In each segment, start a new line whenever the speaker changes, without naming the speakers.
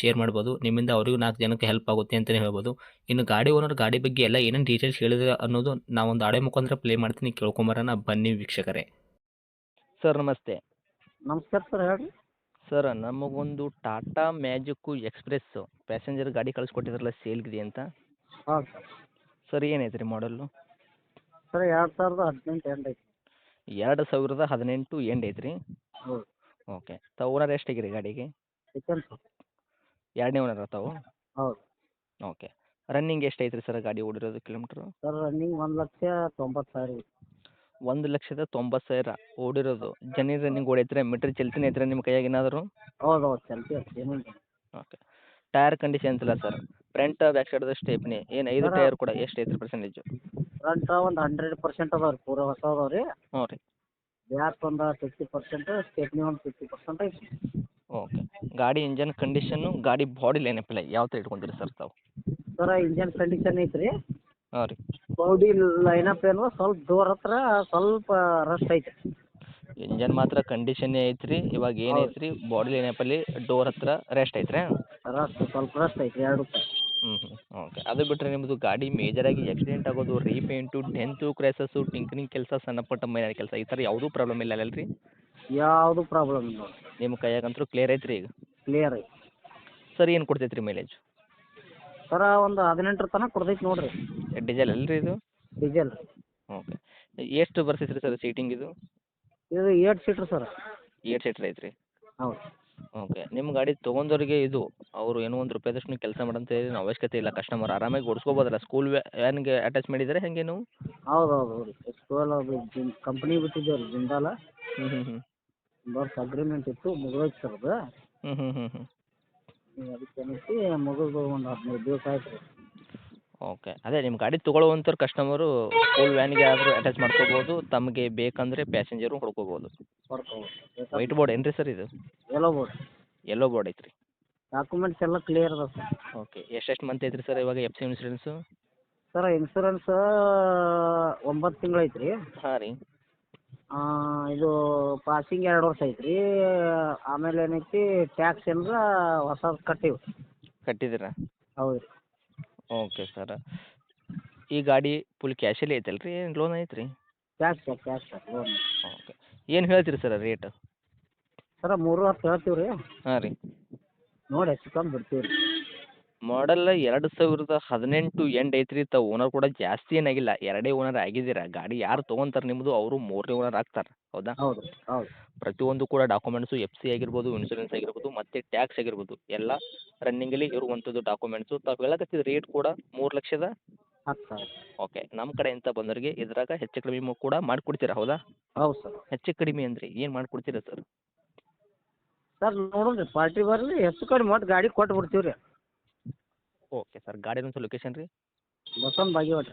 Share ಮಾಡ್ಬೋದು. ನಿಮ್ಮಿಂದ ಅವರಿಗೂ ನಾಲ್ಕು ಜನಕ್ಕೆ ಹೆಲ್ಪ್ ಆಗುತ್ತೆ ಅಂತಲೇ ಹೇಳ್ಬೋದು. ಇನ್ನು ಗಾಡಿ ಓನರ್ ಗಾಡಿ ಬಗ್ಗೆ ಎಲ್ಲ ಏನೇನು ಡೀಟೇಲ್ಸ್ ಹೇಳಿದ್ರೆ ಅನ್ನೋದು ನಾವೊಂದು ಆಡೆ ಮುಖಾಂತರ ಪ್ಲೇ ಮಾಡ್ತೀನಿ. ಕೇಳ್ಕೊಂಬರೋಣ. ಬನ್ನಿ ವೀಕ್ಷಕರೇ. ಸರ್ ನಮಸ್ತೆ.
ನಮಸ್ಕಾರ ಸರ್ ಹೇಳಿ
ಸರ್ ನಮಗೊಂದು ಟಾಟಾ ಮ್ಯಾಜಿಕ್ಕು ಎಕ್ಸ್ಪ್ರೆಸ್ ಪ್ಯಾಸೆಂಜರ್ ಗಾಡಿ ಕಳಿಸ್ಕೊಟ್ಟಿದ್ರಲ್ಲ ಸೇಲ್ಗಿದೆ ಅಂತ?
ಹಾಂ ಸರ್.
ಸರ್ ಏನೈತೆ ರೀ ಮಾಡಲ್ಲು
ಸರ್ ಎರಡು ಸಾವಿರದ ಹದಿನೆಂಟು ಎಂಡ್ ಐತಿ
ಎರಡು ಸಾವಿರದ ಹದಿನೆಂಟು ಎಂಡ್ ಐತ್ರಿ?
ಹೌದು.
ಓಕೆ. ತಾವು ಓನರ್ ಎಷ್ಟಾಗಿರಿ ಗಾಡಿಗೆ?
ಸರ್
ಎರಡನೇ ಓನರ್ ತಾವು?
ಹೌದು.
ಓಕೆ. ರನ್ನಿಂಗ್ ಎಷ್ಟು ಐತ್ರಿ ಸರ್ ಗಾಡಿ ಓಡಿರೋದು ಕಿಲೋಮೀಟ್ರು?
ಸರ್ ರನ್ನಿಂಗ್ ಒಂದು ಲಕ್ಷ ತೊಂಬತ್ತು ಸಾವಿರ
ಒಂದು ಲಕ್ಷದ ತೊಂಬತ್ತು ಸಾವಿರ ಓಡಿರೋದು. ಜನಿ ರನ್ನಿಂಗ್ ಓಡೈತ್ರಿ ಮೀಟ್ರ್ ಚಲ್ತಿನ ಐತ್ರಿ ನಿಮ್ಮ ಕೈಯಾಗ ಏನಾದರೂ?
ಹೌದು ಹೌದು ಚಲ್ತಿ ಏನು ಏನಿಲ್ಲ.
ಓಕೆ. ಟೈರ್ ಕಂಡೀಷನ್ ಇಲ್ಲ ಸರ್. ಫ್ರಂಟ್ ಬ್ಯಾಕ್ ಸೈಡ್ದು ಸ್ಟೇಪ್ನಿ. ಏನು ಐದು
Sir,
ಟೈರ್ ಕೂಡ ಎಷ್ಟು ಐತ್ರಿ ಪರ್ಸೆಂಟೇಜು
ಫ್ರಂಟ್ ಒಂದು ಹಂಡ್ರೆಡ್ ಪರ್ಸೆಂಟ್ ಅದಾವೆ ರೀ ಪೂರ ಹೊಸ ಅದಾವೆ ರೀ
ಹ್ಞೂ ರೀ.
ಬ್ಯಾಕ್ ಒಂದು ಫಿಫ್ಟಿ ಪರ್ಸೆಂಟ್ ಸ್ಟೇಪ್ನಿ ಒಂದು ಫಿಫ್ಟಿ ಪರ್ಸೆಂಟ್ ಐತಿ
ಓಕೆ. ಗಾಡಿ ಇಂಜನ್ ಕಂಡೀಷನ್ನು ಗಾಡಿ ಬಾಡಿ ಏನಪ್ಪಿಲ್ಲ ಯಾವ ತರ ಇಟ್ಕೊಂತೀರಿ ಸರ್ ತಾವು?
ಸರ ಇಂಜನ್ ಕಂಡೀಷನ್ ಐತ್ರಿ.
ಹಾಂ ರೀ.
ಬಾಡಿ ಲೈನಪ್ ಏನು ಸ್ವಲ್ಪ ಡೋರ್ ಹತ್ರ ಸ್ವಲ್ಪ ರಸ್ಟ್ ಐತೆ
ಇಂಜನ್ ಮಾತ್ರ ಕಂಡೀಷನ್ನೇ ಐತ್ರಿ ಇವಾಗ ಏನೈತ್ರಿ ಬಾಡಿ ಏನಪ್ಪಲ್ಲಿ ಡೋರ್ ಹತ್ರ ರೆಸ್ಟ್ ಐತ್ರಿ?
ರಸ್ಟ್ ಸ್ವಲ್ಪ ರಸ್ಟ್ ಐತೆ ಎರಡು
ಹ್ಞೂ ಹ್ಞೂ ಓಕೆ. ಅದು ಬಿಟ್ಟರೆ ನಿಮ್ಮದು ಗಾಡಿ ಮೇಜರಾಗಿ ಆಕ್ಸಿಡೆಂಟ್ ಆಗೋದು ರೀಪೇಂಟು ಡೆಂತು ಕ್ರ್ಯಾಸಸ್ಸು ಟಿಂಕರಿಂಗ್ ಕೆಲಸ ಸಣ್ಣ ಪುಟ್ಟ ಮೈನರ್ ಕೆಲಸ ಈ ಥರ ಯಾವುದೂ ಪ್ರಾಬ್ಲಮ್ ಇಲ್ಲ ಅಲ್ಲ ರೀ
ಯಾವುದು ಪ್ರಾಬ್ಲಮ್ ಇಲ್ಲ. ನೋಡಿ
ನಿಮ್ಮ ಕೈಯಾಗಂತೂ ಕ್ಲಿಯರ್ ಐತ್ರಿ ಈಗ?
ಕ್ಲಿಯರ್ ಐತಿ
ಸರ್ ಏನು ಕೊಡ್ತೈತೆ ರೀ ಮೈಲೇಜ್
ಸರ ಒಂದು ಹದಿನೆಂಟರ ತನಕ ಕೊಡ್ತೈತಿ ನೋಡ್ರಿ.
ಡೀಸೆಲ್ ಅಲ್ರಿ ಇದು?
ಡೀಸೆಲ್
ಓಕೆ ಎಷ್ಟು ಬರ್ತೈತೆ ರೀ ಸರ್ ಸೀಟಿಂಗ್ ಇದು?
ಇದು eight seater sir.
Eight seater ಐತ್ರಿ?
ಹೌದು.
ಓಕೆ ನಿಮ್ಮ ಗಾಡಿ ತೊಗೊಂಡವ್ರಿಗೆ ಇದು ಅವರು ಏನೋ ಒಂದು ರೂಪಾಯಿದಷ್ಟು ಕೆಲಸ ಮಾಡಂತ ಏನು ಅವಶ್ಯಕತೆ ಇಲ್ಲ. ಕಸ್ಟಮರ್ ಆರಾಮಾಗಿ ಓಡಿಸ್ಕೋಬೋದಲ್ಲ. ಸ್ಕೂಲ್ ವ್ಯಾನ್ಗೆ ಅಟ್ಯಾಚ್ ಮಾಡಿದರೆ ಹೇಗೆ ನೀವು?
ಹೌದು ಹೌದು ಹೌದು ಸ್ಕೂಲ್ ಕಂಪ್ನಿ ಬಿಟ್ಟಿದ್ದೇವೆ ರೀ ಜಿಂದಾಲ
ಹ್ಞೂ ಹ್ಞೂ ಹ್ಞೂ
ವರ್ಷ ಅಗ್ರಿಮೆಂಟ್ ಇತ್ತು ಮುಗಿದೋಯ್ತು ಸರ್ ಅದು.
ಹ್ಞೂ ಹ್ಞೂ ಹ್ಞೂ ಹ್ಞೂ
ಈಗ ಅದಕ್ಕೆ ಏನೈತಿ ಮುಗಿದು ಒಂದು ಹದಿನೈದು ದಿವಸ ಆಯ್ತು. ರೀ
ಓಕೆ ಅದೇ ನಿಮ್ಮ ಗಾಡಿ ತೊಗೊಳ್ಳುವಂಥವ್ರು ಕಸ್ಟಮರು ಫುಲ್ ವ್ಯಾನ್ಗೆ ಆದರೂ ಅಟ್ಯಾಚ್ ಮಾಡ್ಕೋಬೋದು ತಮಗೆ ಬೇಕಂದರೆ ಪ್ಯಾಸೆಂಜರು ಹೊಡ್ಕೋಬೋದು ವೈಟ್ ಬೋರ್ಡ್ ಏನು ರೀ ಸರ್ ಇದು?
ಎಲ್ಲೋ ಬೋರ್ಡ್
ಎಲ್ಲೋ ಬೋರ್ಡ್ ಐತ್ರಿ.
ಡಾಕ್ಯುಮೆಂಟ್ಸ್ ಎಲ್ಲ ಕ್ಲಿಯರ್ ಅದ ಸರ್
ಓಕೆ ಎಷ್ಟೆಷ್ಟು ಮಂತ್ ಐತ್ರಿ ಸರ್ ಇವಾಗ F C insurance
sir insurance ಒಂಬತ್ತು ತಿಂಗಳು ಐತ್ರಿ.
ಹಾಂ ರೀ.
ಇದು ಪಾಸಿಂಗ್ ಎರಡು ವರ್ಷ ಐತ್ರಿ. ಆಮೇಲೆ ಏನೈತಿ ಟ್ಯಾಕ್ಸ್ ಏನಾರ ಹೊಸದು ಕಟ್ಟಿವಿ.
ಕಟ್ಟಿದ್ದೀರ
ಹೌದು ರೀ
ಓಕೆ ಸರ್ ಈ ಗಾಡಿ ಫುಲ್ ಕ್ಯಾಶಲ್ಲಿ ಐತಲ್ಲ ರೀ ಏನು ಲೋನ್ ಐತ್ರಿ?
Cash sir cash sir loan
okay ಏನು ಹೇಳ್ತೀರಿ ಸರ್ ರೇಟ್
ಸರ ಮೂರು ಹತ್ತು ಹೇಳ್ತೀವಿ ರೀ
ಹಾಂ ರೀ.
ನೋಡಿ ಹೆಚ್ಚು ಕಮ್ಮಿ ಬಿಡ್ತೀವಿ ರೀ
ಮಾಡಲ್ ಎರಡು ಸಾವಿರದ ಹದಿನೆಂಟು ಎಂಡ್ ಐತ್ರಿ. ತಾವು ಓನರ್ ಕೂಡ ಜಾಸ್ತಿ ಏನಾಗಿಲ್ಲ ಎರಡೇ ಓನರ್ ಆಗಿದ್ದೀರಾ. ಗಾಡಿ ಯಾರು ತೊಗೊಂತಾರೆ ನಿಮ್ಮದು ಅವರು ಮೂರನೇ ಓನರ್ ಆಗ್ತಾರೆ. ಹೌದಾ?
ಹೌದು ಹೌದು
ಪ್ರತಿಯೊಂದು ಕೂಡ ಡಾಕ್ಯುಮೆಂಟ್ಸು ಎಫ್ ಸಿ ಆಗಿರ್ಬೋದು ಇನ್ಶೂರೆನ್ಸ್ ಆಗಿರ್ಬೋದು ಮತ್ತೆ ಟ್ಯಾಕ್ಸ್ ಆಗಿರ್ಬೋದು ಎಲ್ಲ ರನ್ನಿಂಗಲ್ಲಿ ಇರುವಂಥದ್ದು ಡಾಕ್ಯುಮೆಂಟ್ಸು ತಾವು ಹೇಳಕತ್ತಿದ ರೇಟ್ ಕೂಡ ಮೂರು ಲಕ್ಷದ?
ಹತ್ತು ಸಾವಿರ.
ಓಕೆ ನಮ್ಮ ಕಡೆಯಿಂದ ಬಂದವರಿಗೆ ಇದ್ರಾಗ ಹೆಚ್ಚು ಕಡಿಮೆ ಕೂಡ ಮಾಡ್ಕೊಡ್ತೀರಾ ಹೌದಾ?
ಹೌದು ಸರ್.
ಹೆಚ್ಚು ಕಡಿಮೆ ಅಂದ್ರೆ ಏನು ಮಾಡಿಕೊಡ್ತೀರಾ ಸರ್?
ಸರ್ ನೋಡೋಣ ಪಾರ್ಟಿ ಬರಲಿ ಹೆಚ್ಚು ಕಡಿಮೆ ಮಾಡಿ ಗಾಡಿ ಕೊಟ್ಟು ಬಿಡ್ತೀವಿ ರೀ
ಓಕೆ ಸರ್ ಗಾಡಿ ಒಂದು ಲೊಕೇಶನ್ ರೀ?
ಬಸವನ ಬಾಗೇವಾಡಿ.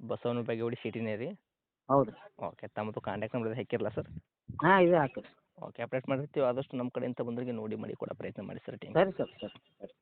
ಬಸವನ ಬಾಗೇವಾಡಿ ಸಿಟಿನೇ ರೀ?
ಹೌದು. ರೀ
ಓಕೆ ತಮ್ಮದು ಕಾಂಟ್ಯಾಕ್ಟ್ ನಂಬರ್ ಹಾಕಿರಲ್ಲ ಸರ್?
ಹಾಂ ಇದೆ ಹಾಕಿರಿ.
ಓಕೆ ಅಪ್ಡೇಟ್ ಮಾಡಿರ್ತೀವಿ ಆದಷ್ಟು ನಮ್ಮ ಕಡೆಯಿಂದ ಬಂದರಿಗೆ ನೋಡಿ ಮಾಡಿ ಕೊಡೋ ಪ್ರಯತ್ನ ಮಾಡಿ ಸರ್ ಟೀಮ್
ಸರಿ ಸರ್ ಸರಿ.